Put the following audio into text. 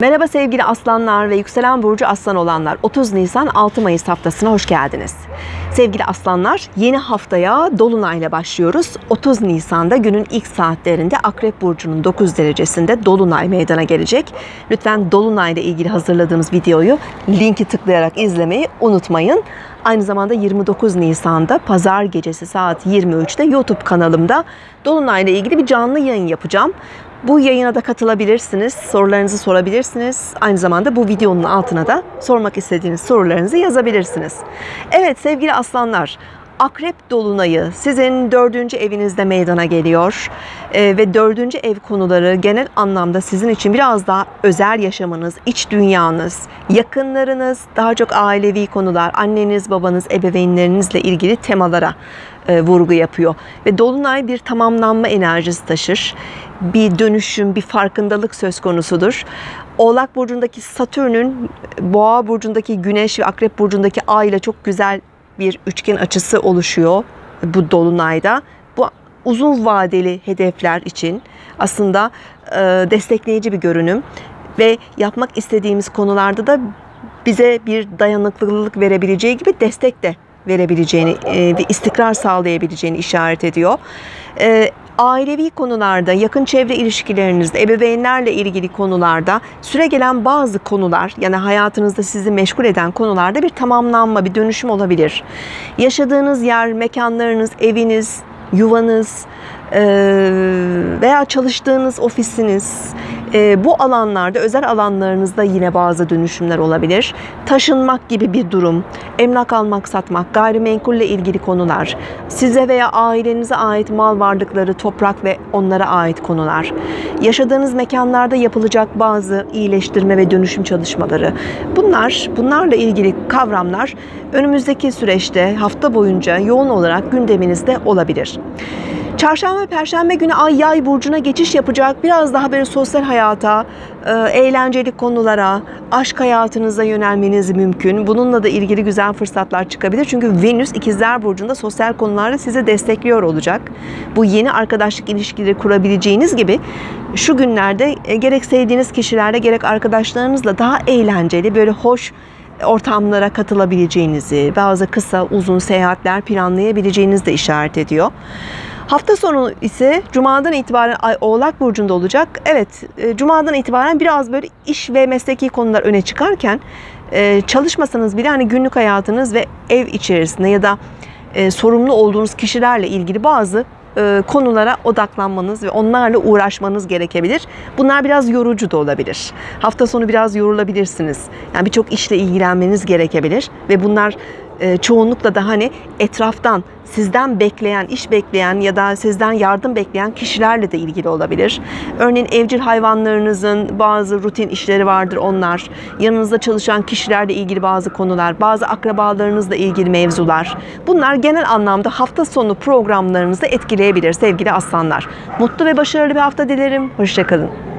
Merhaba sevgili aslanlar ve yükselen burcu aslan olanlar. 30 Nisan 6 Mayıs haftasına hoş geldiniz. Sevgili aslanlar yeni haftaya Dolunay'la başlıyoruz. 30 Nisan'da günün ilk saatlerinde Akrep Burcu'nun 9 derecesinde Dolunay meydana gelecek. Lütfen Dolunay'la ilgili hazırladığımız videoyu linki tıklayarak izlemeyi unutmayın. Aynı zamanda 29 Nisan'da pazar gecesi saat 23'te YouTube kanalımda Dolunay'la ilgili bir canlı yayın yapacağım. Bu yayına da katılabilirsiniz, sorularınızı sorabilirsiniz. Aynı zamanda bu videonun altına da sormak istediğiniz sorularınızı yazabilirsiniz. Evet sevgili aslanlar, Akrep Dolunay'ı sizin dördüncü evinizde meydana geliyor Ee, ve dördüncü ev konuları genel anlamda sizin için biraz daha özel yaşamınız, iç dünyanız, yakınlarınız, daha çok ailevi konular, anneniz, babanız, ebeveynlerinizle ilgili temalara e, vurgu yapıyor. Ve Dolunay bir tamamlanma enerjisi taşır. Bir dönüşüm, bir farkındalık söz konusudur. Oğlak burcundaki Satürn'ün Boğa burcundaki Güneş ve Akrep burcundaki Ay ile çok güzel bir üçgen açısı oluşuyor bu dolunayda. Bu uzun vadeli hedefler için aslında e, destekleyici bir görünüm ve yapmak istediğimiz konularda da bize bir dayanıklılık verebileceği gibi destek de verebileceğini e, ve istikrar sağlayabileceğini işaret ediyor. E, ailevi konularda, yakın çevre ilişkilerinizde, ebeveynlerle ilgili konularda süre gelen bazı konular yani hayatınızda sizi meşgul eden konularda bir tamamlanma, bir dönüşüm olabilir. Yaşadığınız yer, mekanlarınız, eviniz, yuvanız veya çalıştığınız ofisiniz e, bu alanlarda özel alanlarınızda yine bazı dönüşümler olabilir. Taşınmak gibi bir durum, emlak almak satmak, gayrimenkulle ilgili konular, size veya ailenize ait mal varlıkları, toprak ve onlara ait konular, yaşadığınız mekanlarda yapılacak bazı iyileştirme ve dönüşüm çalışmaları. Bunlar bunlarla ilgili kavramlar önümüzdeki süreçte hafta boyunca yoğun olarak gündeminizde olabilir. Çarşamba ve Perşembe günü Ay Yay burcuna geçiş yapacak. Biraz daha böyle sosyal hayata, e, eğlenceli konulara, aşk hayatınıza yönelmeniz mümkün. Bununla da ilgili güzel fırsatlar çıkabilir. Çünkü Venüs İkizler burcunda sosyal konularda sizi destekliyor olacak. Bu yeni arkadaşlık ilişkileri kurabileceğiniz gibi şu günlerde e, gerek sevdiğiniz kişilerle gerek arkadaşlarınızla daha eğlenceli, böyle hoş ortamlara katılabileceğinizi, bazı kısa uzun seyahatler planlayabileceğinizi de işaret ediyor. Hafta sonu ise Cuma'dan itibaren Ay Oğlak Burcu'nda olacak. Evet, e, Cuma'dan itibaren biraz böyle iş ve mesleki konular öne çıkarken e, çalışmasanız bile hani günlük hayatınız ve ev içerisinde ya da e, sorumlu olduğunuz kişilerle ilgili bazı konulara odaklanmanız ve onlarla uğraşmanız gerekebilir. Bunlar biraz yorucu da olabilir. Hafta sonu biraz yorulabilirsiniz. Yani birçok işle ilgilenmeniz gerekebilir ve bunlar e, çoğunlukla da hani etraftan sizden bekleyen, iş bekleyen ya da sizden yardım bekleyen kişilerle de ilgili olabilir. Örneğin evcil hayvanlarınızın bazı rutin işleri vardır onlar. Yanınızda çalışan kişilerle ilgili bazı konular, bazı akrabalarınızla ilgili mevzular. Bunlar genel anlamda hafta sonu programlarınızı etkileyebilir sevgili aslanlar. Mutlu ve başarılı bir hafta dilerim. Hoşçakalın.